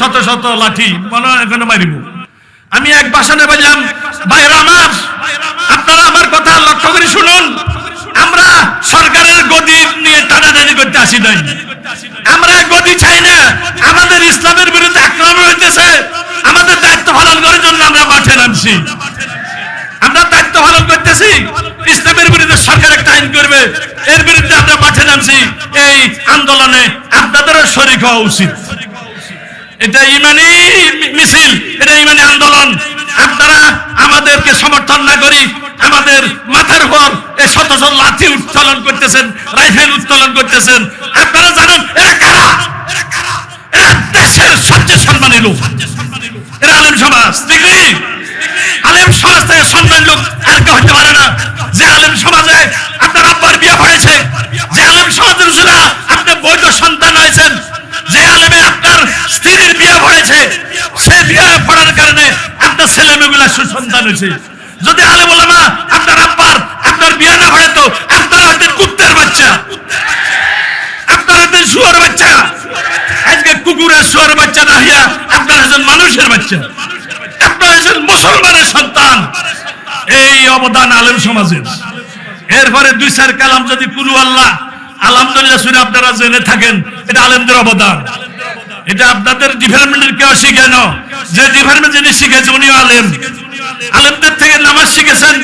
শত শত লাঠি এখানে মারিব আমি এক বাসনে বললাম ভাইরা আমার আপনারা আমার কথা লক্ষ্য করে শুনুন। আমরা সরকারের গদি নিয়ে টানাটানি করতে আসি নাই। আমরা গদি চাই না, আমাদের ইসলামের বিরুদ্ধে আক্রমণ হইতেছে। আমাদের দায়িত্ব পালন করার জন্য আমরা মাঠে নামছি। আমরা দায়িত্ব পালন করতেছি, ইসলামের বিরুদ্ধে সরকার একটা আইন করবে, এর বিরুদ্ধে আমরা মাঠে নামছি। এই আন্দোলনে আপনাদেরও শরিক হওয়া উচিত। এটা ইমানি মিছিল, এটা ইমানি আন্দোলন। আপনারা আমাদেরকে সমর্থন না করি, আমাদের মাথার উপর এই শত শত লাঠি উত্তোলন করতেছেন, রাইফেল উত্তোলন করতেছেন। আপনারা জানেন, এরা কারা? এরা দেশের সবচেয়ে সম্মানী লোক। এরা আলেম সমাজ নেই আলেম সমাজ থেকে সম্মান লোক আর কেউ হতে পারে না। যে আলেম সমাজে আপনার আব্বার বিয়ে হয়েছে, যে আলেম সমাজের ছিল আপনি সুসন্তান হয়েছে। যদি আলেম ওলামা আপনার আব্বার, আপনার বিয়ে না হয় তো আপনার হাতে কুত্তের বাচ্চা। আপনার হাতে শুয়ার বাচ্চা। আজকে কুকুরের শুয়ার বাচ্চা না হইয়া আপনার একজন মানুষের বাচ্চা। আপনার একজন মুসলমানের সন্তান। এই অবদান আলেম সমাজের। এরপরে দুই চার কালাম যদি কুলু আল্লাহ, আলহামদুলিল্লাহ শুনে আপনারা জেনে থাকেন, এটা আলেমদের অবদান। এটা আপনাদের ডিপার্টমেন্টের কেউ শিখেন যে ডিপার্টমেন্ট যিনি শিখেছে উনি আলেম। আলেমদের থেকে নামাজ শিখেছেন,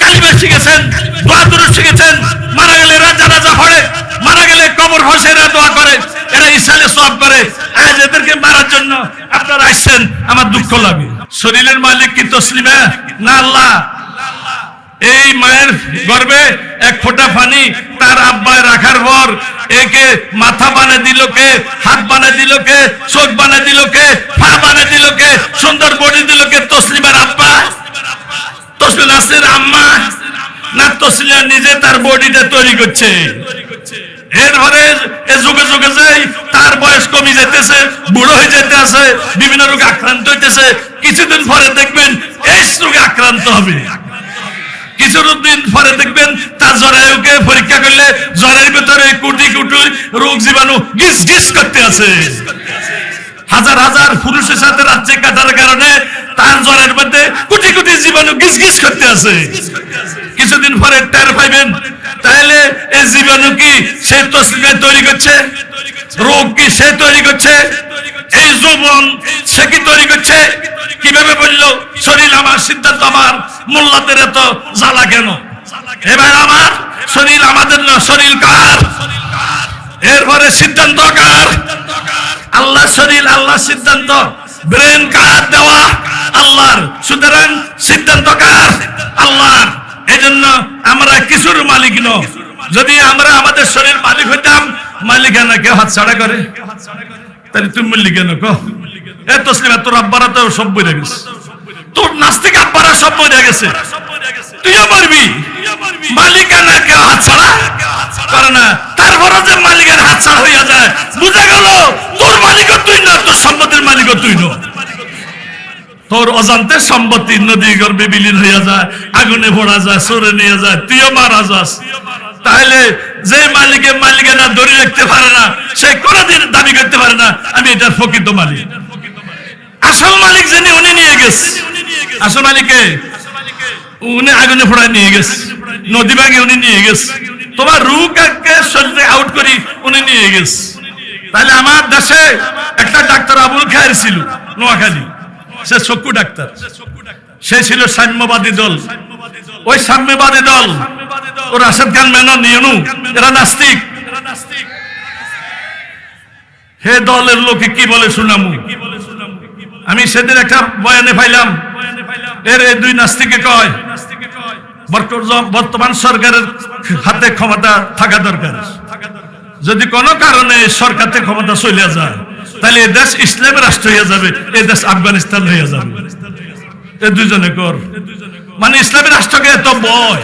কালিমা শিখেছেন, দোয়া দুরুদ শিখেছেন। মারা গেলে রাজা রাজা পড়ে, মারা গেলে কবর এরা দোয়া করে, এরা ইসালে সব করে। আজ এদেরকে মারার জন্য আপনারা আসছেন, আমার দুঃখ লাগে। শরীরের মালিক কি তসলিমা? না আল্লাহ। এই মায়ের গর্বে এক ফোঁটা পানি তার আব্বায় রাখার পর একে মাথা বানে দিল কে, হাত বানে দিল কে, চোখ বানে দিল কে, পা বানে দিল কে, সুন্দর বডি দিল কে, তসলিমার আব্বা। তসলিম নাসির আম্মা। না, তসলিমা নিজে তার বডিটা তৈরি করছে। এরপরে যুগে যুগে যে তার বয়স কমে যেতেছে বুড়ো হয়ে যেতে আছে বিভিন্ন রোগে আক্রান্ত হইতেছে, কিছুদিন পরে দেখবেন এই রোগে আক্রান্ত হবে। কিছুদিন পরে দেখবেন তার জরায়ুকে পরীক্ষা করলে জরায়ুর ভিতরে কুটি কুটি রোগ জীবাণু গিস গিস করতে আছে। হাজার হাজার পুরুষের সাথে রাজ্যে কাটার কারণে তার জ্বরের মধ্যে কোটি কোটি জীবাণু গিস গিস করতে আছে। কিছুদিন পরে টের পাইবেন। তাহলে এই জীবাণু কি সে তসলিমে তৈরি করছে? রোগ কি সে তৈরি করছে? এই যৌবন সে কি তৈরি করছে? কীভাবে বলল? শরীর আমার, সিদ্ধান্ত আমার, মোল্লাদের এত জ্বালা কেন? এবার আমার শরীর আমাদের না, শরীর কার? এরপরে সিদ্ধান্ত কার? আল্লাহ শরীর আল্লাহ সিদ্ধান্ত। ব্রেন কার দেওয়া? আল্লাহর। সুতরাং সিদ্ধান্ত কার? আল্লাহর। এই জন্য আমরা কিছুর মালিক ন যদি আমরা আমাদের শরীর মালিক হইতাম, মালিকানা কেউ হাত ছাড়া করে? তাহলে তুমি বললি কেন কো এ তোর আব্বারা তো সব বইরে গেছে। তোর নাস্তিক আব্বারা সব বইরে গেছে। তুইও পারবি মালিকানা কেউ হাত ছাড়া? করে না। তারপরে যে মালিকের হাত ছাড়া হইয়া যায়, বুঝা গেল, তোর মালিকও তুই না, তোর সম্পত্তির মালিকও তুই না তোর অজান্তে সম্পত্তি নদী গর্ভে বিলীন হইয়া যায়, আগুনে ভরা যায়, সরে নিয়ে যায়, তুইও মারা যাস। তাহলে যে মালিকে মালিকানা ধরে রাখতে পারে না, সে কোনদিন দাবি করতে পারে না, আমি এটার প্রকৃত মালিক। আসল মালিক যিনি, উনি নিয়ে গেছে। আসল মালিকে? উনি আগুনে ফোড়ায় নিয়ে গেছে। নদী ভাগে উনি নিয়ে গেছে। তোমার রুকে শরীরে আউট করি, উনি নিয়ে গেছে। তাহলে আমার দেশে একটা ডাক্তার আবুল খায়ের ছিল, নোয়াখালী। সে চক্ষু ডাক্তার। সে ছিল সাম্যবাদী দল। ওই সাম্যবাদী দল ও রাশেদ খান মেনন নিয়নু এরা নাস্তিক। হে দলের লোকে কি বলে শুনামু আমি সেদিন একটা বয়ানে পাইলাম, এর এই দুই নাস্তিকে কয় বর্তমান- সরকারের হাতে ক্ষমতা থাকা দরকার। যদি কোনো কারণে সরকারের ক্ষমতা চলে যায় তাহলে এই দেশ ইসলামের রাষ্ট্র হয়ে যাবে এই দেশ আফগানিস্তান হয়ে যাবে। এই দুজনে কর। মানে ইসলামী রাষ্ট্রকে এত বয়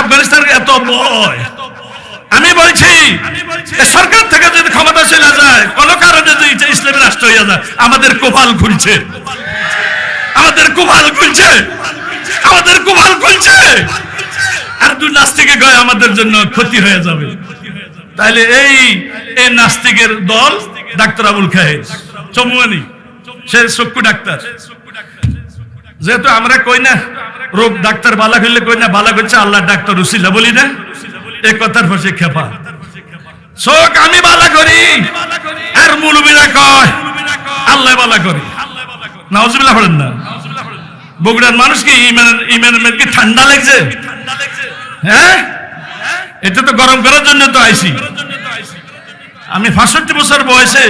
আফগানিস্তানকে এত বয় আমি বলছি সরকার থেকে যদি ক্ষমতা চলে যায়, কোন কারণে যদি এটা ইসলামী রাষ্ট্র হয়ে যায়, আমাদের কোপাল খুলছে। আমাদের কোপাল খুলছে। আমাদের কোপাল খুলছে। আর দুই নাস্তিকে গয় আমাদের জন্য ক্ষতি হয়ে যাবে। তাহলে এই এই নাস্তিকের দল ডাক্তার আবুল খাহের চমুয়ানি সে চক্ষু ডাক্তার। যেহেতু আমরা কই না, রোগ ডাক্তার বালা করলে কই না, বালা করছে আল্লাহ ডাক্তার উসিলা বলি না, এ কথার পাশে খেপা। চোখ আমি বালা করি, আর মুলুবিরা কয়, আল্লাহ বালা করি। নাউজুবিল্লাহ পড়েন না। বগুড়ার মানুষ কি ইমান ইমানের কি ঠান্ডা লাগছে? হ্যাঁ? এটা তো গরম করার জন্য তো আইছি। আমি পাঁচষট্টি বছর বয়সে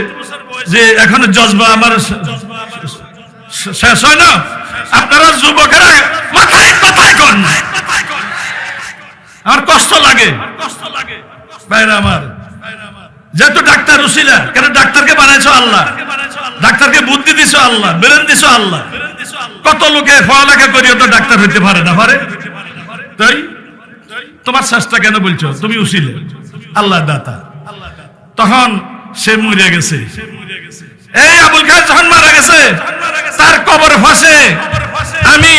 যে এখনও জজবা আমার শেষ হয় না আপনারা যুবকেরা মাথায় কথায় কন। আমার কষ্ট লাগে। বাইরে আমার, যেহেতু ডাক্তার উসিলা কেন ডাক্তারকে বানাইছো আল্লাহ? ডাক্তারকে বুদ্ধি দিছো আল্লাহ, বেরেন দিছো আল্লাহ। কত লোকে পড়ালেখা করিও তো ডাক্তার হইতে পারে না, পারে? তাই? তোমার চেষ্টা কেন বলছো? তুমি উসিলে আল্লাহ দাতা। তখন সে মরে গেছে। এই আবুল খান যখন মারা গেছে, তার কবর ফাঁসে। আমি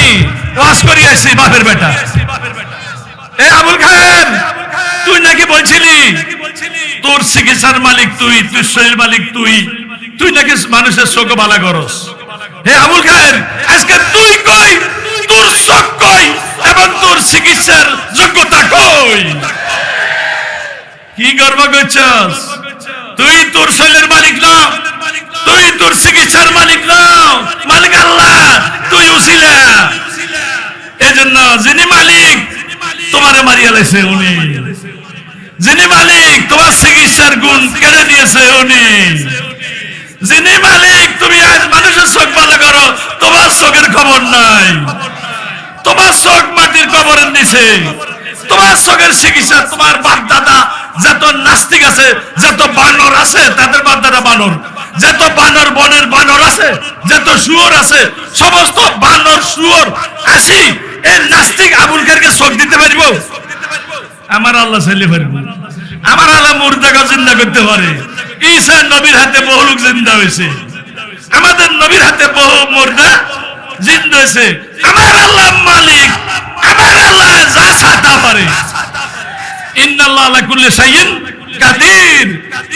ওয়াজ করি আসছি বাপের বেটা। এ আবুল খান তুই নাকি বলছিলি, তোর চিকিৎসার মালিক তুই তুই শরীর মালিক তুই তুই নাকি মানুষের চোখ বালা করস। হে আবুল খান আজকে তুই কই, তোর চোখ কই, এবং তোর চিকিৎসার যোগ্যতা কই? কি গর্ব করছস? তুই তোর শরীরের মালিক না। তুই তোর চিকিৎসার মালিক না। মালিক আল্লাহ, তুই উসিলা। এজন্য যিনি মালিক, তোমারে মারিয়া লাইছে উনি। যিনি মালিক, তোমার চিকিৎসার গুণ কেড়ে দিয়েছে উনি। যিনি মালিক, তুমি আজ মানুষের চোখ ভালো করো, তোমার চোখের খবর নাই। তোমার চোখ মাটির কবরের নিচে। তোমার চোখের চিকিৎসা তোমার বাপ দাদা যত নাস্তিক আছে, যত বানর আছে, তাদের বাপ দাদা বানর। যত বানর বনের বানর আছে, যত শুয়োর আছে, সমস্ত বানর, শুয়োর আসি এই নাস্তিক আবুল খানকে চোখ দিতে পারব? আমার আল্লাহ ছেলে পারব। আমার আল্লাহ মুর্দাকে জিন্দা করতে পারে। ঈসা নবীর হাতে বহু লোক জিন্দা হয়েছে। আমাদের নবীর হাতে বহু মুর্দা জিন্দা হয়েছে। আমার আল্লাহ মালিক, আমার আল্লাহ যা সাতা পারে।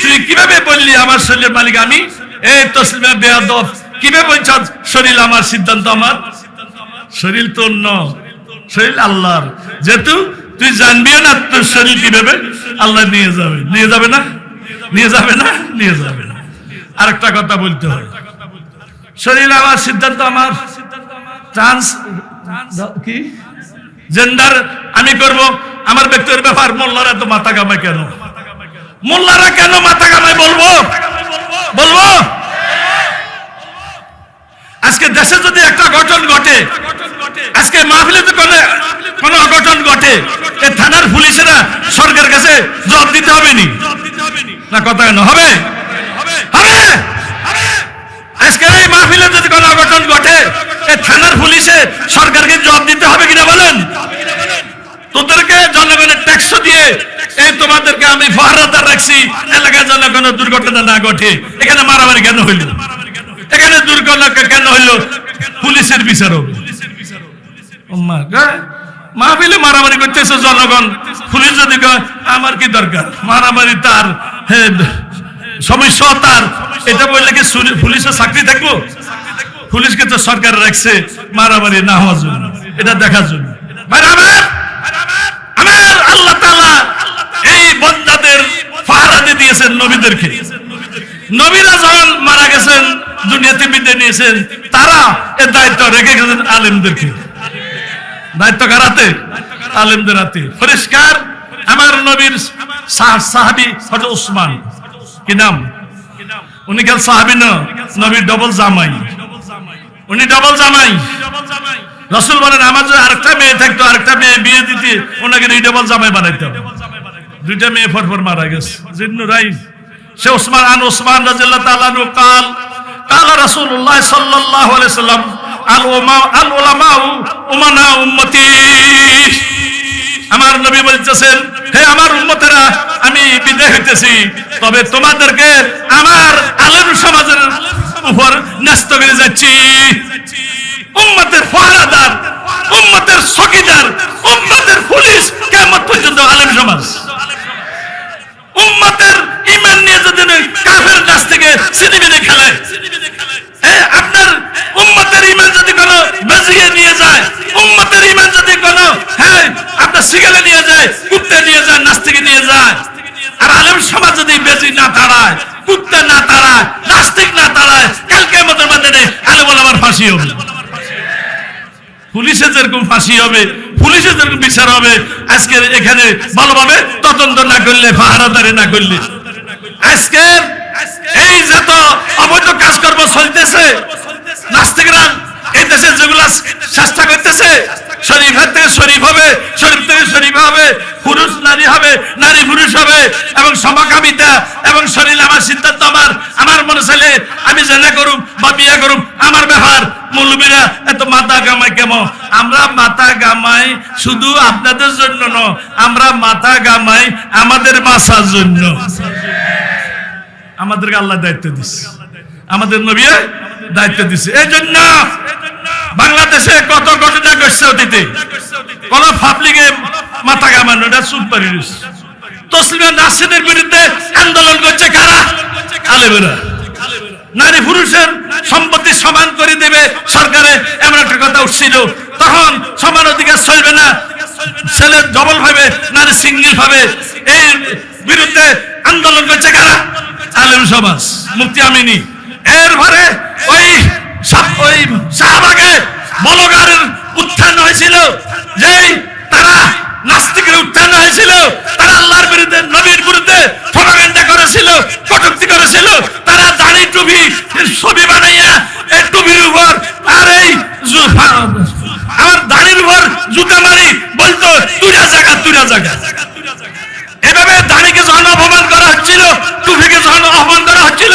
তুই বললি আমার শরীরের আমার সিদ্ধান্ত আমার। শরীর তোর ন আল্লাহর। যেহেতু তুই জানবি না, তোর শরীর কীভাবে? আল্লাহ নিয়ে যাবে। নিয়ে যাবে না? নিয়ে যাবে না? নিয়ে যাবে না। আরেকটা কথা বলতে হয়। শরীর আমার সিদ্ধান্ত আমার। ট্রান্স কি? জেন্ডার আমি করব। আমার ব্যক্তির ব্যাপার, মোল্লারা তো মাথা কামায় কেন? মোল্লারা কেন মাথা কামায় বলব? বলব? আজকে দেশে যদি একটা ঘটন ঘটে, আজকে মাহফিলে তো কোনো কোনো অঘটন ঘটে, এ থানার পুলিশেরা সরকার কাছে জবাব দিতে হবে নি না, কথা কেন? হবে? হবে? আজকে এই মাহফিলে যদি কোনো অঘটন ঘটে, এ থানার পুলিশে সরকারকে জবাব দিতে হবে কিনা বলেন? তোদেরকে জনগণের ট্যাক্স দিয়ে এই তোমাদেরকে আমি ফাহারাদার রাখছি। এলাকায় কোনো দুর্ঘটনা না ঘটে। এখানে মারামারি কেন হইল? এখানে দুর্ঘটনা কেন হইল? পুলিশের বিচার মারামারি জনগণ। আমার কি দরকার? মারামারি তার সমস্যা তার। এটা কি পুলিশের থাকব? পুলিশকে তো সরকার রাখছে মারামারি না হওয়ার জন্য। এটা দেখার জন্য আমার আমার আল্লাহ তাআলা এই বন্দাদের ফাহারাতে দিয়েছেন নবীদেরকে। নবীরা যখন মারা গেছেন, দুনিয়াতে বিদায় নিয়েছেন, তারা এর দায়িত্ব রেখে গেছেন আলেমদেরকে। দায়িত্ব কারাতে আলেমদের হাতে। পরিষ্কার, আমার নবীর সাহাবী হযরত উসমান। কি নাম? উনি কেন সাহাবী না? নবীর ডবল জামাই। উনি ডবল জামাই। রসুল বলেন, আমার যদি আরেকটা মেয়ে থাকতো, আরেকটা মেয়ে বিয়ে দিতে, ওনাকে ডবল জামাই বানাইতে হবে। দুইটা মেয়ে পরপর মারা গেছে। জিন্ন রাই সে ওসমান আন ওসমান রাজিল্লাহ তালানু কাল কাল রাসূলুল্লাহ সাল্লাল্লাহু আলাইহি সাল্লাম, আল উমা, আল উলামাউ উমানা উম্মতি। আমার নবী বলতেছেন, হে আমার উম্মতেরা, আমি বিদায় হইতেছি। তবে তোমাদেরকে আমার আলেম সমাজের উপর ন্যস্ত করে যাচ্ছি। উম্মতের ফয়লাদার উম্মতের সকিদার, উম্মতের পুলিশ কেমন পর্যন্ত আলেম সমাজ। উম্মতের ইমান নিয়ে যদি কাফের কাছ থেকে সিনেমিনে খেলায় আপনার উম্মতের ইমান যদি কোনো বাজিয়ে নিয়ে যায়, উম্মতের ইমান যদি কোনো হ্যাঁ আপনার সিগালে নিয়ে যায়, কুত্তে নিয়ে যায়, নাস্তিকে নিয়ে যায়। আর আলেম সমাজ যদি বেজি না কুত্তে না তাড়ায়, নাস্তিক না তাড়ায় কালকে আমাদের মাধ্যমে আলেম আমার ফাঁসি হবে। যেরকম ফাঁসি হবে যেরকম বিচার হবে এখানে ভালোভাবে তদন্ত না করলে না করলে। আজকে এই অবৈধ কাজকর্ম চলতেছে নাস্তিকরা এই দেশে যেগুলা চেষ্টা করতেছে শরীফ থেকে শরীফ হবে, শরীফ থেকে শরীফ হবে, পুরুষ নারী হবে, নারী পুরুষ হবে, এবং সমকামিতা এবং শরীর আমার সিদ্ধান্ত আমার আমার মনে চাইলে আমি জেনা করুম বা বিয়ে করুম আমার ব্যাপার মৌলবীরা এত মাথা গামাই কেমন? আমরা মাথা গামাই শুধু আপনাদের জন্য ন আমরা মাথা গামাই আমাদের বাঁচার জন্য। আমাদেরকে আল্লাহ দায়িত্ব দিচ্ছে আমাদের নবী দায়িত্ব দিচ্ছে এই জন্য বাংলাদেশে কত ঘটনা ঘটছে অতীতে? কোন পাবলিকে মাথা কামানো এটা চুপ পারি তসলিমা নাসিদের বিরুদ্ধে আন্দোলন করছে কারা? আলেমেরা। নারী পুরুষের সম্পত্তি সমান করে দেবে সরকারে, এমন একটা কথা উঠছিল। তখন সমান অধিকার চলবে না। ছেলে ডবল ভাবে, নারী সিঙ্গেল ভাবে। এর বিরুদ্ধে আন্দোলন করছে কারা? আলেম সমাজ মুক্তি আমিনী। এরপরে ওই ওই শাহবাগে বলগারের উত্থান হয়েছিল, যেই তারা নাস্তিকের উত্থান হয়েছিল, তারা আল্লাহর বিরুদ্ধে, নবীর বিরুদ্ধে প্রপাগান্ডা করেছিল, কটূক্তি করেছিল, তারা দাড়ি টুপি, ছবি বানাইয়া এই টুপির উপর আর এই দাড়ির উপর জুতা মারি বলতো জায়গা জায়গা এভাবে যখন অপমান করা হচ্ছিল যখন অপমান করা হচ্ছিল,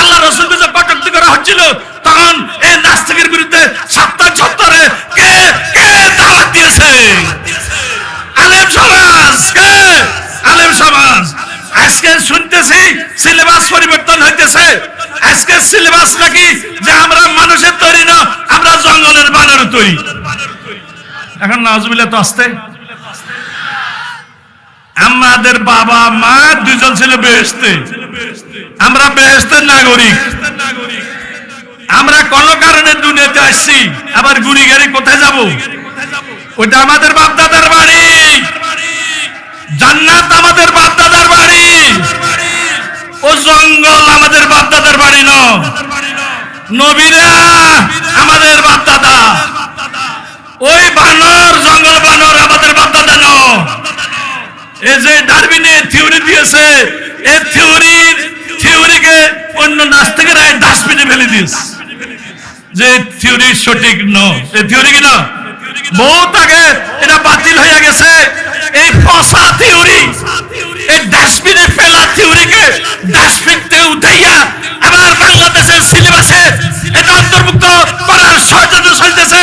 আল্লাহ রসুলকে যখন কটূক্তি করা হচ্ছিল, তখন এই নাস্তিকের বিরুদ্ধে সপ্তাহ ছত্তরে কে কে দাওয়াত দিয়েছে? শুনতেছি সিলেবাস পরিবর্তন হইতেছে। আজকে সিলেবাস নাকি যে আমরা মানুষের তৈরি না, আমরা জঙ্গলের বানর তৈরি। এখন নাজবিল্লা তো আসতে। আমাদের বাবা, মা দুজন ছিল বেহেস্তে আমরা বেহেস্তের নাগরিক। আমরা কোন কারণে দুনিয়াতে আসছি, আবার গুড়ি গাড়ি কোথায় যাব? ওটা আমাদের বাপদাদার বাড়ি। জান্নাত আমাদের বাপদাদার বাড়ি। ও জঙ্গল আমাদের বাপদাদার বাড়ি ন। নবীরা আমাদের বাপদাদা। ওই বানর, জঙ্গল বানর আমাদের বাপদাদা ন। এই যে ডারবিনে থিওরি দিয়েছে এই থিওরি, থিওরিকে অন্য নাস্তিকেরা ডাস্টবিনে ফেলে দিয়েছে। যে থিওরি সঠিক ন। এই থিওরি কি না? বহুত আগে এটা বাতিল হয়ে গেছে। এই পচা থিওরি। এই ডাস্টবিনে ফেলা থিওরিকে ডাস্টবিন থেকে উঠাইয়া আমার বাংলাদেশের সিলেবাসে এটা অন্তর্ভুক্ত করার ষড়যন্ত্র চলতেছে।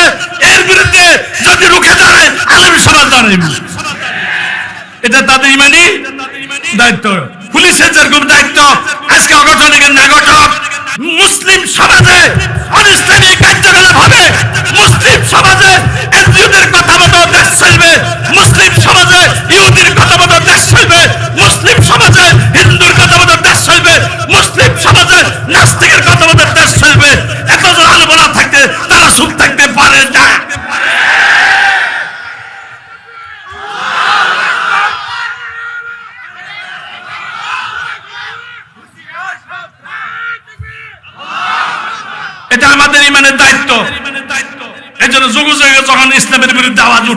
এর বিরুদ্ধে যদি রুখে দাঁড়ায় আলমী সমাজ দাঁড়াইবে এটা তাদের ইমানি দায়িত্ব। পুলিশের যেরকম দায়িত্ব, আজকে অঘটনের নাগঠক মুসলিম সমাজে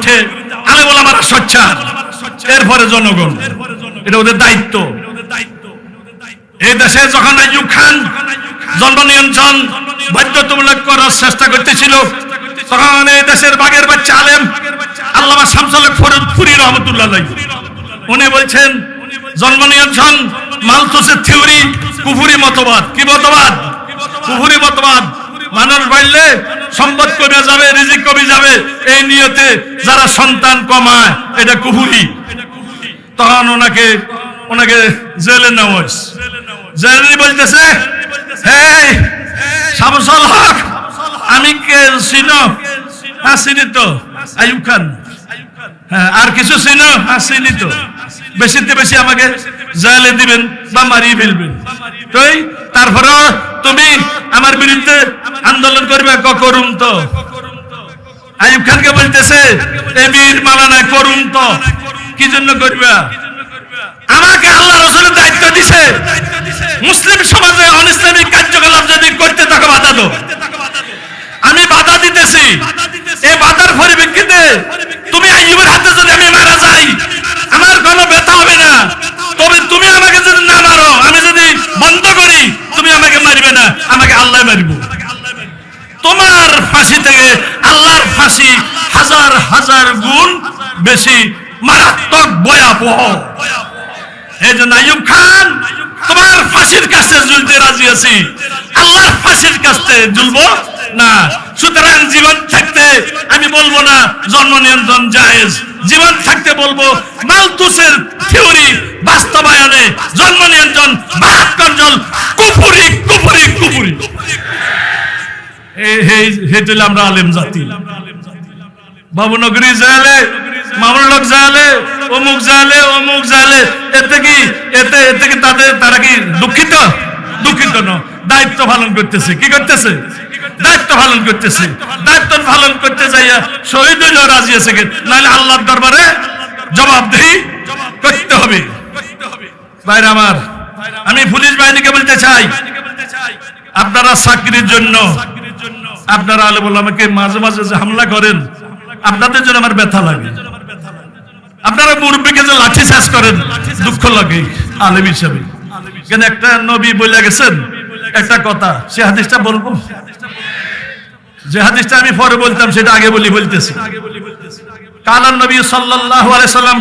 উঠে আলে বলে আমার সোচ্চার, এরপরে জনগণ। এটা ওদের দায়িত্ব। এই দেশে যখন আইয়ুব খান জন্ম নিয়ন্ত্রণ বাধ্যতামূলক করার চেষ্টা করতেছিল, তখন এই দেশের বাগের বাচ্চা আলেম আল্লামা শামসুল ফরিদপুরি রহমতুল্লাহ উনি বলছেন, জন্ম নিয়ন্ত্রণ মালতুসের থিওরি কুফুরি মতবাদ। কি মতবাদ? কুফুরি মতবাদ। মানুষ বাড়লে সম্পদ কমে যাবে, রিজিক কমে যাবে। এই নিয়তে যারা সন্তান কমায়, এটা কুহুলি তখন ওনাকে ওনাকে জেলে নেওয়া। জেলে বলতেছে হ্যাঁ আমি কে, চিনো? হ্যাঁ চিনি তো। আয়ুব খান। আর কিছু হ্যাঁ চিনি তো। বেশিতে বেশি আমাকে জেলে দিবেন বা মারিয়ে ফেলবেন। তুই তারপরে তুমি আমার বিরুদ্ধে আন্দোলন করবে করুন তো। আইব খানকে বলতেছে এমির মালানা করুন তো। কি জন্য করবে? আমাকে আল্লাহ রসুলের দায়িত্ব দিছে। মুসলিম সমাজে অনিসলামিক কার্যকলাপ যদি করতে তাকে বাধা দো আমি বাধা দিতেছি। এই বাধার পরিপ্রেক্ষিতে তুমি আইয়ুবের হাতে যদি আমি মারা যাই, আমার কোনো ব্যথা হবে না। তবে তুমি আমাকে যদি না মারো, আমি যদি বন্ধ করি, তুমি আমাকে মারবে না, আমাকে আল্লাহ মারিব। তোমার ফাঁসি থেকে আল্লাহর ফাঁসি হাজার হাজার গুণ বেশি মারাত্মক ভয়াবহ। এই জন্য আইয়ুব খান, তোমার ফাঁসির কাছে ঝুলতে রাজি আছি। আল্লাহর ফাঁসির কাছে ঝুলবো। না। সুতরাং জীবন থাকতে আমি বলব না, জন্ম নিয়ন্ত্রণ জায়েজ। জীবন থাকতে বলব, মালতুসের থিওরি বাস্তবায়নে জন্ম নিয়ন্ত্রণ বাহাত কন্ট্রোল কুপুরি কুপুরি কুপুরি। আমরা আলেম জাতি। বাবুনগরী জালে মামুলক জালে, অমুক জালে অমুক জালে। এতে কি, এতে এতে কি তাদের, তারা কি দুঃখিত? দুঃখিত ন দায়িত্ব পালন করতেছে। কি করতেছে? দায়িত্ব পালন করতেছে। দায়িত্ব পালন করতে যাইয়া শহীদ হইলেও রাজি আছে নাহলে আল্লাহর দরবারে জবাবদেহি করতে হবে। বাইরে আমার, আমি পুলিশ বাহিনীকে বলতে চাই, আপনারা চাকরির জন্য, আপনারা আলে বলে আমাকে মাঝে মাঝে যে হামলা করেন, আপনাদের জন্য আমার ব্যথা লাগে। আপনারা মুরব্বীকে যে লাঠি চাষ করেন, দুঃখ লাগে, আলেম হিসাবে। কেন একটা নবী বলে গেছেন? একটা কথা, সে হাদিসটা বলব? যে হাদিসটা আমি পরে বলতাম, সেটা আগে বলি বলতেছি। কালান নবী সাল্লাল্লাহু আলাইহি সাল্লাম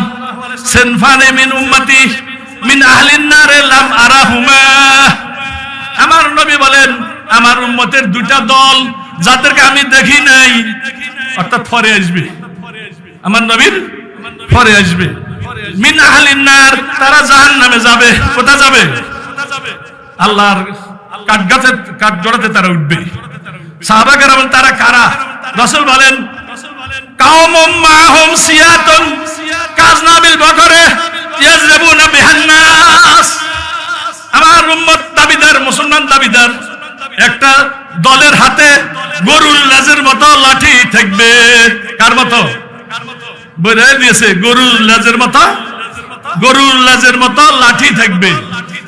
সিনফানে মিন উম্মতি মিন আহলিন নারে লাম আরাহুমা। আমার নবী বলেন, আমার উম্মতের দুটা দল যাদেরকে আমি দেখি নাই, অর্থাৎ পরে আসবে। আমার নবীর পরে আসবে। মিন আহলিন নার, তারা জাহান্নামে যাবে। কোথা যাবে? আল্লাহর কাঠ গাছে কাঠ জড়াতে তারা উঠবে। সাহাবা কেরাম তারা কারা? রসুল বলেন কাউমুম মাহুম সিয়াতুন কাজনাবিল বকরে, ইয়াজরাবুনা বিহান্নাস আমার উম্মত দাবিদার, মুসলমান দাবিদার, একটা দলের হাতে গরুর লেজের মতো লাঠি থাকবে। কার মতো? বলে দিয়েছে, গরুর লেজের মতো, গরুর লেজের মতো লাঠি থাকবে।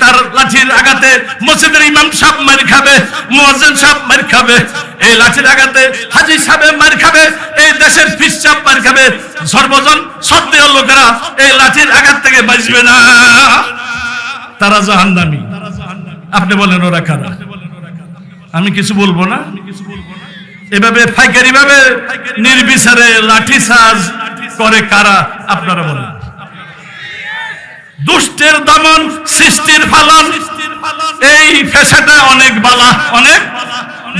তার লাঠির আঘাতে মসজিদের ইমাম সাহেব মার খাবে, মুয়াজ্জিন সাহেব মার খাবে, এই লাঠির আঘাতে হাজি সাহেব মার খাবে, এই দেশের ফিস সাহেব মার খাবে। সর্বজন সত্ত্বেও লোকেরা এই লাঠির আঘাত থেকে বাঁচবে না। তারা জাহান্নামী। আপনি বলেন ওরা কারা? আমি কিছু বলব না? এভাবে ফাইকারি ভাবে নির্বিচারে লাঠি সাজ করে কারা? আপনারা বলেন। দুষ্টের দমন, সৃষ্টির ফালন। এই পেশাটা অনেক বালা অনেক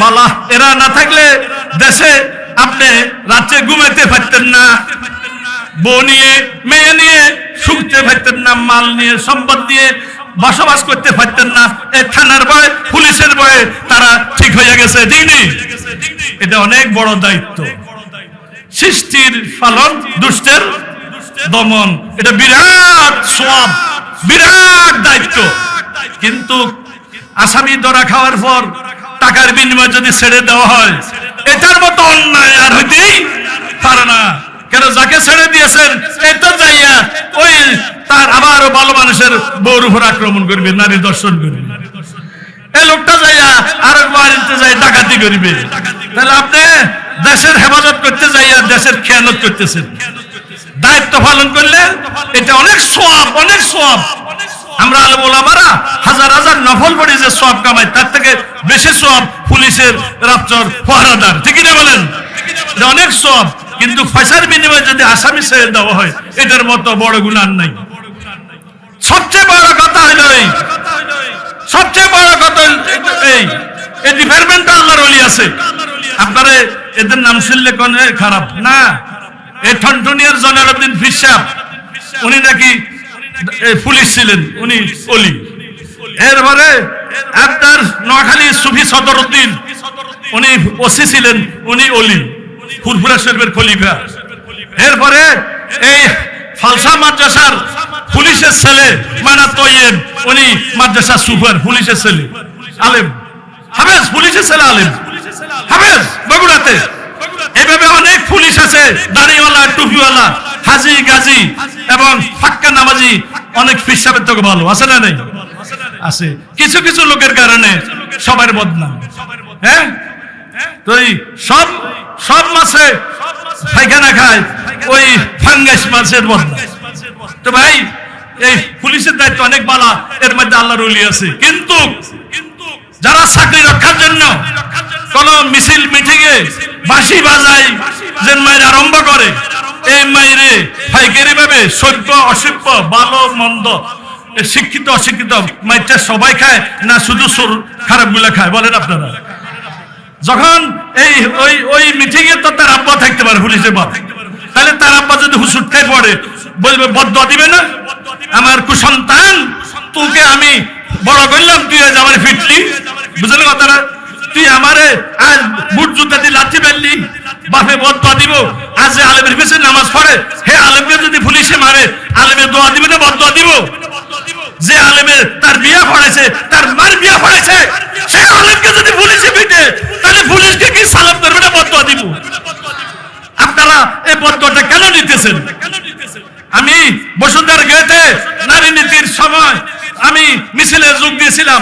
বালা। এরা না থাকলে দেশে আপনি রাত্রে ঘুমাইতে পারতেন না। বউ নিয়ে, মেয়ে নিয়ে শুকতে পারতেন না, মাল নিয়ে, সম্পদ নিয়ে বসবাস করতে পারতেন না। এই থানার ভয়, পুলিশের ভয়ে তারা ঠিক হয়ে গেছে, ঠিক এটা অনেক বড় দায়িত্ব। সৃষ্টির পালন দুষ্টের দমন। এটা বিরাট সব বিরাট দায়িত্ব। কিন্তু আসামি ধরা খাওয়ার পর টাকার বিনিময়ে যদি ছেড়ে দেওয়া হয়, এটার মতো অন্যায় আর হইতেই পারে না। কেন যাকে ছেড়ে দিয়েছেন এটা যাইয়া ওই তার আবারও ভালো মানুষের বউর উপর আক্রমণ করবে, নারী দর্শন করবে। এই লোকটা যাইয়া আর বাড়িতে যাই ডাকাতি করবে। তাহলে আপনি দেশের হেফাজত করতে যাইয়া দেশের খেয়ানত করতেছেন। দায়িত্ব পালন করলে এটা অনেক সব অনেক সব আমরা আলো ওলামারা হাজার হাজার নফল পড়ি যে সব কামাই, তার থেকে বেশি সব পুলিশের রাপ্তর পহারাদার ঠিকই না বলেন? অনেক সব কিন্তু পয়সার বিনিময়ে যদি আসামি ছেড়ে দেওয়া হয় এটার মতো বড় গুণার নাই। সবচেয়ে বড় কথা হইল এই। সবচেয়ে বড় কথা এই। এই ডিপার্টমেন্ট আল্লাহর অলি আছে। আপনারা এদের নাম শুনলে কোন খারাপ? না। এই ঠনঠনিয়ার জনারুদ্দিন ফিসাব উনি নাকি পুলিশ ছিলেন, উনি অলি। এরপরে আপনার নোয়াখালী সুফি সদরউদ্দিন উনি ওসি ছিলেন, উনি অলি, ফুরফুরা শরীফের খলিফা। এরপরে এই ফালসা মাদ্রাসার পুলিশের ছেলে মানা তৈয়ব, উনি মাদ্রাসা সুপার পুলিশের ছেলে, আলেম। হাফেজ, পুলিশের ছেলে আলেম। হাফেজ, বগুড়াতে। এভাবে অনেক পুলিশ আছে, দাড়িওয়ালা, টুপিওয়ালা, হাজি, গাজি এবং ফাক্কা নামাজি অনেক ফিসাবের থেকে ভালো, আছে না নেই? আছে। কিছু কিছু লোকের কারণে সবার বদনাম। হ্যাঁ? তো সব সব মাছে পায়খানা খায়, ওই ফাঙ্গাস মাছের বদনাম। তো ভাই, এই পুলিশের দায়িত্ব অনেক বালা, এর মধ্যে আল্লাহর উলি আছে। কিন্তু যারা চাকরি রক্ষার জন্য কোন মিছিল মিটিংয়ে বাঁশি বাজাই যে মায়ের আরম্ভ করে। এই মায়েরে ফাইকারি ভাবে সভ্য, অসভ্য, ভালো, মন্দ শিক্ষিত, অশিক্ষিত মাইটা সবাই খায় না শুধু সুর খারাপগুলা খায়, বলেন আপনারা? যখন এই, ওই ওই মিটিং এ তো তার আব্বা থাকতে পারে, পুলিশের বাপ। তাহলে তার আব্বা যদি হুসুট খাই পড়ে, বলবে বদ্ধ দিবে না? আমার কুসন্তান, তোকে আমি বড় করলাম, তুই আজ আমার ফিটলি। বুঝলেন কথাটা? তুই আমারে আজ বুট জুতা দিয়ে লাথি ফেললি বাপে বদ্ধ দিব। আজ আলেমের পিছনে নামাজ পড়ে, হে আলেমকে যদি পুলিশে মারে আলেমের দোয়া দিবে না বদ্ধ দিব। যে আলেমের তার বিয়া পড়েছে, তার মার বিয়া পড়েছে, সে আলেমকে যদি পুলিশে পিটে, তাহলে পুলিশকে কি সালাম করবে না বদ্ধ দিব? আপনারা এই বদ্ধটা কেন নিতেছেন? আমি বসুন্ধরা গেটে নারী নীতির সময় আমি মিছিলে যোগ দিয়েছিলাম।